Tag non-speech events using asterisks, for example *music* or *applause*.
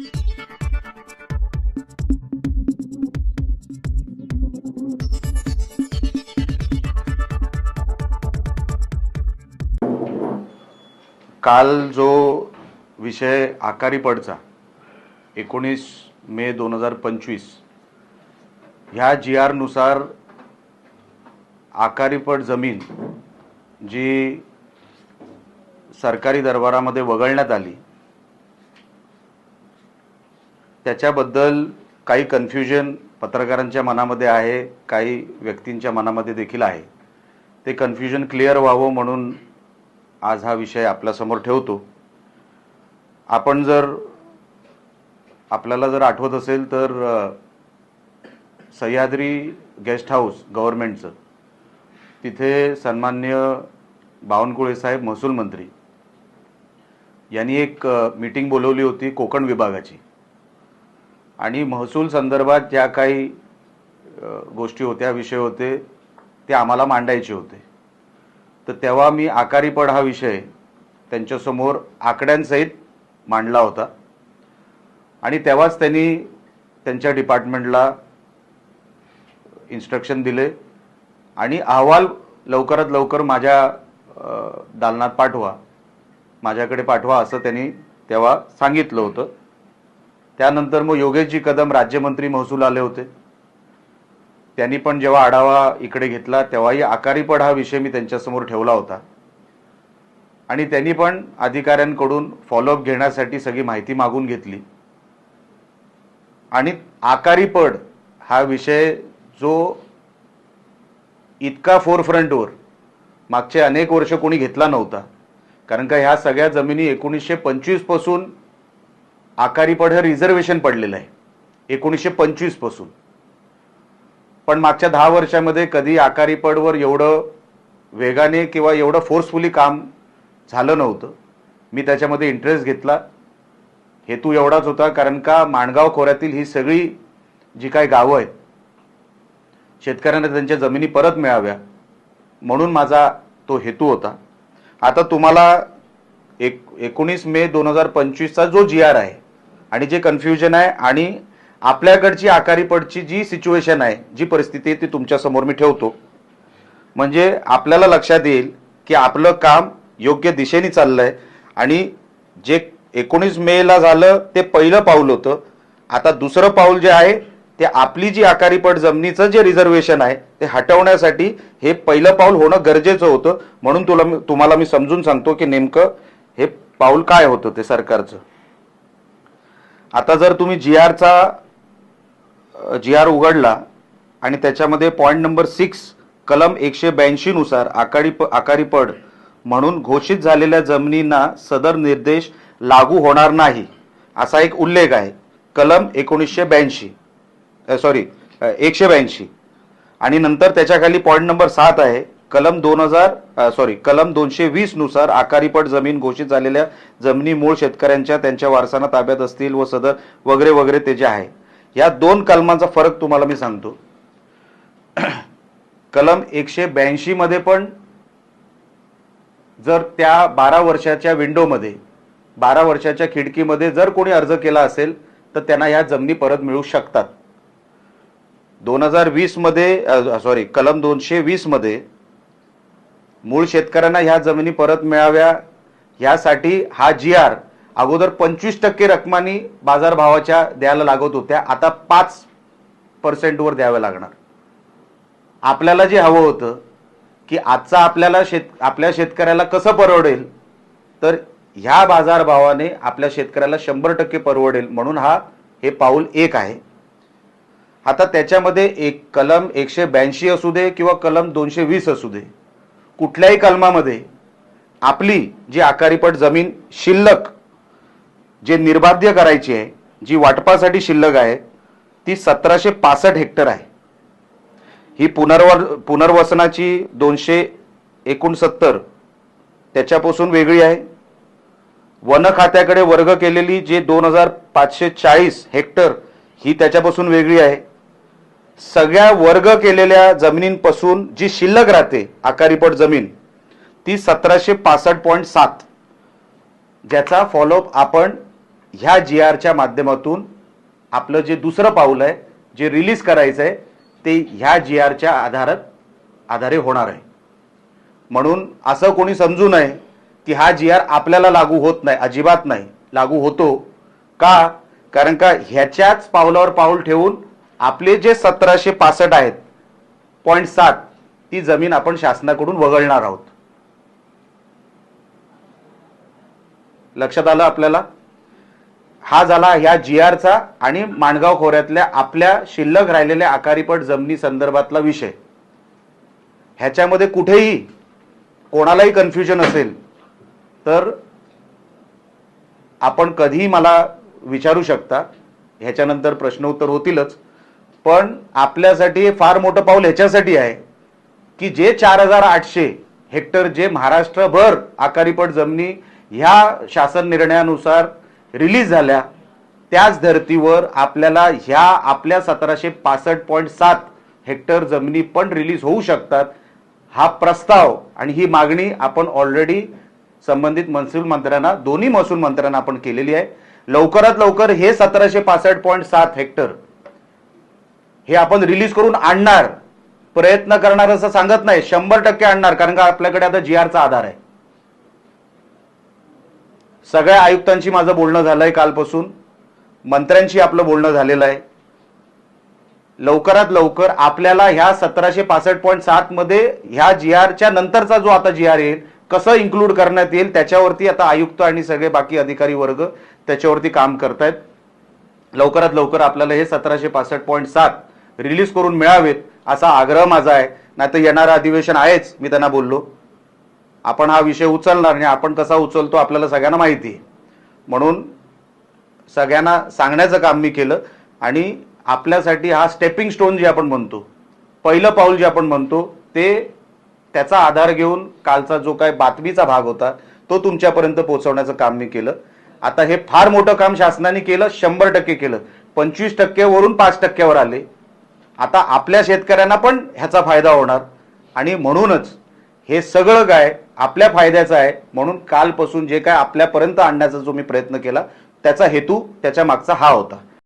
काल जो विषय आकारी पडचा एकोणीस मे दोन हजार पंचवीस ह्या जी आरनुसार आकारीपट जमीन जी सरकारी दरबारामध्ये वगळण्यात आली त्याच्याबद्दल काही कन्फ्युजन पत्रकारांच्या मनामध्ये आहे काही व्यक्तींच्या मनामध्ये देखील आहे. ते कन्फ्युजन क्लिअर व्हावं म्हणून आज हा विषय आपल्यासमोर ठेवतो. आपण जर आपल्याला जर आठवत असेल तर सह्याद्री गेस्ट हाऊस गव्हर्नमेंटचं. तिथे सन्मान्य बावनकुळे साहेब महसूल मंत्री. यांनी एक मीटिंग बोलवली होती कोकण विभागाची. आणि महसूल संदर्भात ज्या काही गोष्टी होत्या विषय होते ते आम्हाला मांडायचे होते. तर तेव्हा मी आकारीपड हा विषय त्यांच्यासमोर आकड्यांसहित मांडला होता. आणि तेव्हाच त्यांनी त्यांच्या डिपार्टमेंटला इन्स्ट्रक्शन दिले आणि अहवाल लवकरात लवकर माझ्या दालनात पाठवा माझ्याकडे पाठवा असं त्यांनी तेव्हा सांगितलं होतं. त्यानंतर मग योगेशजी कदम राज्यमंत्री महसूल आले होते. त्यांनी पण जेव्हा आढावा इकडे घेतला तेव्हाही आकारीपड हा विषय मी त्यांच्यासमोर ठेवला होता. आणि त्यांनी पण अधिकाऱ्यांकडून फॉलोअप घेण्यासाठी सगळी माहिती मागून घेतली. आणि आकारीपड हा विषय जो इतका फोरफ्रंटवर मागचे अनेक वर्ष कोणी घेतला नव्हता. कारण का ह्या सगळ्या जमिनी एकोणीसशे पंचवीस आकारी आकारीपड हे रिझर्वेशन पडलेलं आहे. एकोणीसशे पंचवीसपासून. पण मागच्या दहा वर्षामध्ये कधी आकारीपडवर एवढं वेगाने किंवा एवढं फोर्सफुली काम झालं नव्हतं. मी त्याच्यामध्ये इंटरेस्ट घेतला. हेतू एवढाच होता कारण का माणगाव खोऱ्यातील ही सगळी जी काही गावं आहेत शेतकऱ्यांना त्यांच्या जमिनी परत मिळाव्या म्हणून माझा तो हेतू होता. आता तुम्हाला एक एकोणीस मे दोन हजार पंचवीसचा जो जी आर आहे आणि जे कन्फ्युजन आहे आणि आपल्याकडची आकारीपडची जी सिच्युएशन आहे जी परिस्थिती आहे ती तुमच्यासमोर मी ठेवतो. म्हणजे आपल्याला लक्षात येईल की आपलं काम योग्य दिशेने चाललंय आणि जे एकोणीस मेला झालं ते पहिलं पाऊल होतं. आता दुसरं पाऊल जे आहे ते आपली जी आकारीपट जमिनीचं जे रिझर्वेशन आहे ते हटवण्यासाठी हे पहिलं पाऊल होणं गरजेचं होतं. म्हणून तुला तुम्हाला मी समजून सांगतो की नेमकं हे पाऊल काय होतं ते सरकारचं. आता जर तुम्ही जी आरचा जी आर उघडला आणि त्याच्यामध्ये पॉईंट नंबर सिक्स कलम एकशे ब्याऐंशी प आकारी आकारीपड म्हणून घोषित झालेल्या जमिनींना सदर निर्देश लागू होणार नाही असा एक उल्लेख आहे. कलम एकोणीसशे ब्याऐंशी सॉरी एकशे ब्याऐंशी. आणि नंतर त्याच्याखाली पॉईंट नंबर सात आहे. कलम दोन हजार सॉरी कलम दोनशे वीसनुसार आकारीपट जमीन घोषित झालेल्या जमिनी मूळ शेतकऱ्यांच्या त्यांच्या वारसांना ताब्यात असतील व सदर वगैरे वगैरे ते जे आहे. या दोन कलमांचा फरक तुम्हाला मी सांगतो. *clears throat* कलम एकशे ब्याऐंशी मध्ये पण जर त्या बारा वर्षाच्या विंडोमध्ये बारा वर्षाच्या खिडकीमध्ये जर कोणी अर्ज केला असेल तर त्यांना ह्या जमिनी परत मिळू शकतात. दोन हजार वीसमध्ये सॉरी कलम दोनशे वीसमध्ये मूळ शेतकऱ्यांना ह्या जमिनी परत मिळाव्या ह्यासाठी हा जी आर अगोदर पंचवीस टक्के रकमानी बाजारभावाच्या द्यायला लागत होत्या आता पाच पर्सेंटवर द्याव्या लागणार. आपल्याला जे हवं होतं की आजचा आपल्याला शेत आपल्या शेतकऱ्याला कसं परवडेल तर ह्या बाजारभावाने आपल्या शेतकऱ्याला शंभर टक्के परवडेल म्हणून हा हे पाऊल एक आहे. आता त्याच्यामध्ये एक कलम एकशे ब्याऐंशी असू दे किंवा कलम दोनशे वीस असू दे कुठल्याही कलमामध्ये आपली जी आकारीपट जमीन शिल्लक जे निर्बाध्य करायची आहे जी वाटपासाठी शिल्लक आहे ती सतराशे पासष्ट हेक्टर आहे. ही पुनर्वर पुनर्वसनाची दोनशे एकोणसत्तर त्याच्यापासून वेगळी आहे. वन खात्याकडे वर्ग केलेली जे दोन हजार पाचशे चाळीस हेक्टर ही त्याच्यापासून वेगळी आहे. सगळ्या वर्ग केलेल्या जमिनींपासून जी शिल्लक राहते आकारीपट जमीन ती सतराशे पासष्ट पॉईंट सात. ज्याचा फॉलोअप आपण ह्या जी आरच्या माध्यमातून आपलं जे दुसरं पाऊल आहे जे रिलीज करायचं आहे ते ह्या जी आरच्या आधारात आधारे होणार आहे. म्हणून असं कोणी समजू नये की हा जी आर आपल्याला लागू होत नाही अजिबात नाही लागू होतो. का? कारण का ह्याच्याच पावलावर पाऊल ठेवून आपले जे सतराशे पासष्ट आहेत पॉईंट सात ती जमीन आपण शासनाकडून वगळणार आहोत. लक्षात आलं आपल्याला? हा झाला ह्या जी आरचा आणि माणगाव खोऱ्यातल्या आपल्या शिल्लक राहिलेल्या आकारीपट जमिनी संदर्भातला विषय. ह्याच्यामध्ये कुठेही कोणालाही कन्फ्युजन असेल तर आपण कधीही मला विचारू शकता. ह्याच्यानंतर प्रश्न उत्तर होतीलच. पण आपल्यासाठी फार मोठं पाऊल ह्याच्यासाठी आहे की जे चार हजार आठशे हेक्टर जे महाराष्ट्रभर आकारीपट जमिनी ह्या शासन निर्णयानुसार रिलीज झाल्या त्याच धर्तीवर आपल्याला ह्या आपल्या सतराशे पासष्ट पॉईंट सात हेक्टर जमिनी पण रिलीज होऊ शकतात. हा प्रस्ताव आणि ही मागणी आपण ऑलरेडी संबंधित महसूल मंत्र्यांना दोन्ही महसूल मंत्र्यांना आपण केलेली आहे. लवकरात लवकर हे सतराशे पासष्ट पॉईंट सात हेक्टर हे आपण रिलीज करून आणणार. प्रयत्न करणार असं सांगत नाही. शंभर टक्के आणणार कारण का आपल्याकडे आता जी आरचा आधार आहे. सगळ्या आयुक्तांशी माझं बोलणं झालंय कालपासून. मंत्र्यांशी आपलं बोलणं झालेलं आहे. लवकरात लवकर आपल्याला ह्या सतराशे पासष्ट पॉईंट सात मध्ये ह्या जी आरच्या नंतरचा जो आता जी आर येईल कसं इन्क्लूड करण्यात येईल त्याच्यावरती आता आयुक्त आणि सगळे बाकी अधिकारी वर्ग त्याच्यावरती काम करतायत. लवकरात लवकर आपल्याला हे सतराशे पासष्ट पॉईंट सात रिलीज करून मिळावेत असा आग्रह माझा आहे. नाही तर येणारं अधिवेशन आहेच मी त्यांना बोललो. आपण हा विषय उचलणार नाही. आपण कसा उचलतो आपल्याला सगळ्यांना माहिती आहे. म्हणून सगळ्यांना सांगण्याचं काम मी केलं आणि आपल्यासाठी हा स्टेपिंग स्टोन जे आपण म्हणतो पहिलं पाऊल जे आपण म्हणतो ते त्याचा आधार घेऊन कालचा जो काय बातमीचा भाग होता तो तुमच्यापर्यंत पोहोचवण्याचं काम मी केलं. आता हे फार मोठं काम शासनाने केलं शंभर टक्के केलं. पंचवीस टक्केवरून पाच टक्क्यावर आले. आता आपल्या शेतकऱ्यांना पण ह्याचा फायदा होणार. आणि म्हणूनच हे सगळं काय आपल्या फायद्याचं आहे. म्हणून कालपासून जे काय आपल्यापर्यंत आणण्याचा जो मी प्रयत्न केला त्याचा हेतू त्याच्या मागचा हा होता.